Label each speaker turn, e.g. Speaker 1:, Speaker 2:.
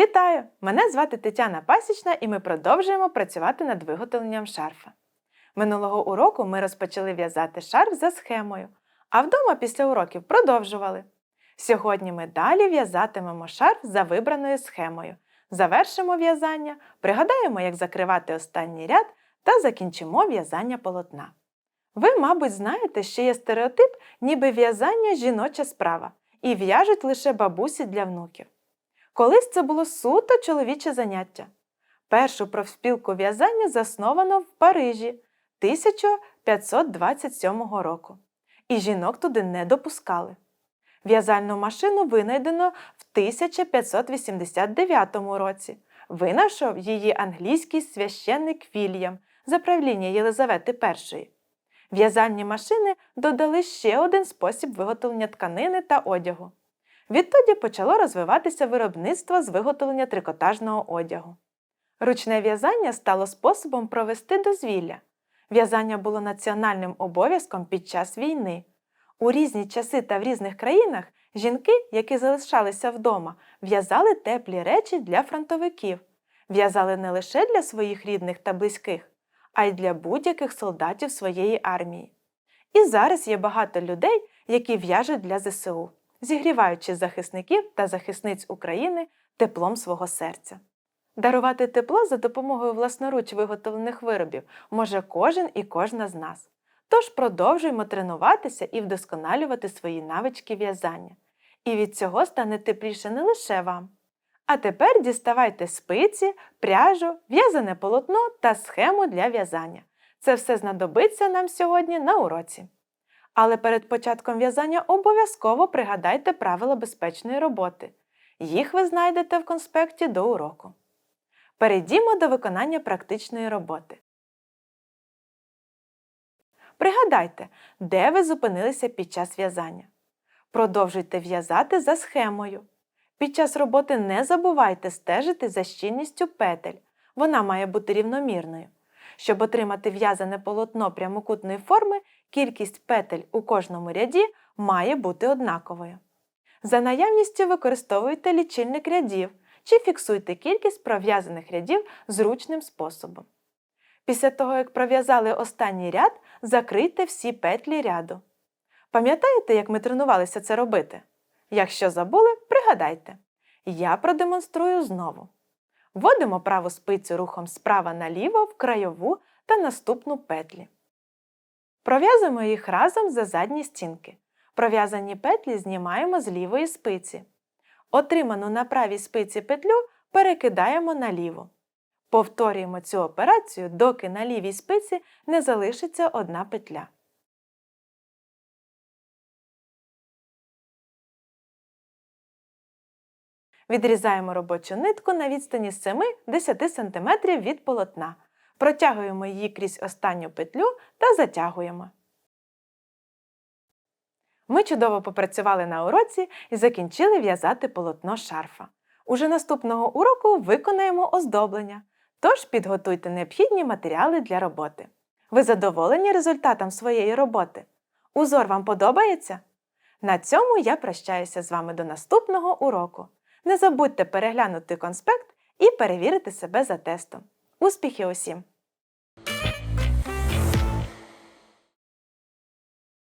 Speaker 1: Вітаю! Мене звати Тетяна Пасічна і ми продовжуємо працювати над виготовленням шарфа. Минулого уроку ми розпочали в'язати шарф за схемою, а вдома після уроків продовжували. Сьогодні ми далі в'язатимемо шарф за вибраною схемою. Завершимо в'язання, пригадаємо, як закривати останній ряд та закінчимо в'язання полотна. Ви, мабуть, знаєте, що є стереотип, ніби в'язання жіноча справа, і в'яжуть лише бабусі для внуків. Колись це було суто чоловіче заняття. Першу профспілку в'язання засновано в Парижі 1527 року, і жінок туди не допускали. В'язальну машину винайдено в 1589 році. Винайшов її англійський священник Вільям за правління Єлизавети І. В'язальні машини додали ще один спосіб виготовлення тканини та одягу. Відтоді почало розвиватися виробництво з виготовлення трикотажного одягу. Ручне в'язання стало способом провести дозвілля. В'язання було національним обов'язком під час війни. У різні часи та в різних країнах жінки, які залишалися вдома, в'язали теплі речі для фронтовиків, в'язали не лише для своїх рідних та близьких, а й для будь-яких солдатів своєї армії. І зараз є багато людей, які в'яжуть для ЗСУ зігріваючи захисників та захисниць України теплом свого серця. Дарувати тепло за допомогою власноруч виготовлених виробів може кожен і кожна з нас. Тож продовжуємо тренуватися і вдосконалювати свої навички в'язання. І від цього стане тепліше не лише вам. А тепер діставайте спиці, пряжу, в'язане полотно та схему для в'язання. Це все знадобиться нам сьогодні на уроці. Але перед початком в'язання обов'язково пригадайте правила безпечної роботи. Їх ви знайдете в конспекті до уроку. Перейдімо до виконання практичної роботи. Пригадайте, де ви зупинилися під час в'язання. Продовжуйте в'язати за схемою. Під час роботи не забувайте стежити за щільністю петель. Вона має бути рівномірною. Щоб отримати в'язане полотно прямокутної форми, кількість петель у кожному ряді має бути однаковою. За наявністю використовуйте лічильник рядів чи фіксуйте кількість пров'язаних рядів зручним способом. Після того, як пров'язали останній ряд, закрийте всі петлі ряду. Пам'ятаєте, як ми тренувалися це робити? Якщо забули, пригадайте. Я продемонструю знову. Вводимо праву спицю рухом справа наліво в краєву та наступну петлі. Пров'язуємо їх разом за задні стінки. Пров'язані петлі знімаємо з лівої спиці. Отриману на правій спиці петлю перекидаємо на ліву. Повторюємо цю операцію, доки на лівій спиці не залишиться одна петля. Відрізаємо робочу нитку на відстані 7-10 см від полотна. Протягуємо її крізь останню петлю та затягуємо. Ми чудово попрацювали на уроці і закінчили в'язати полотно шарфа. Уже наступного уроку виконаємо оздоблення, тож підготуйте необхідні матеріали для роботи. Ви задоволені результатом своєї роботи? Узор вам подобається? На цьому я прощаюся з вами до наступного уроку. Не забудьте переглянути конспект і перевірити себе за тестом. Успіхів усім!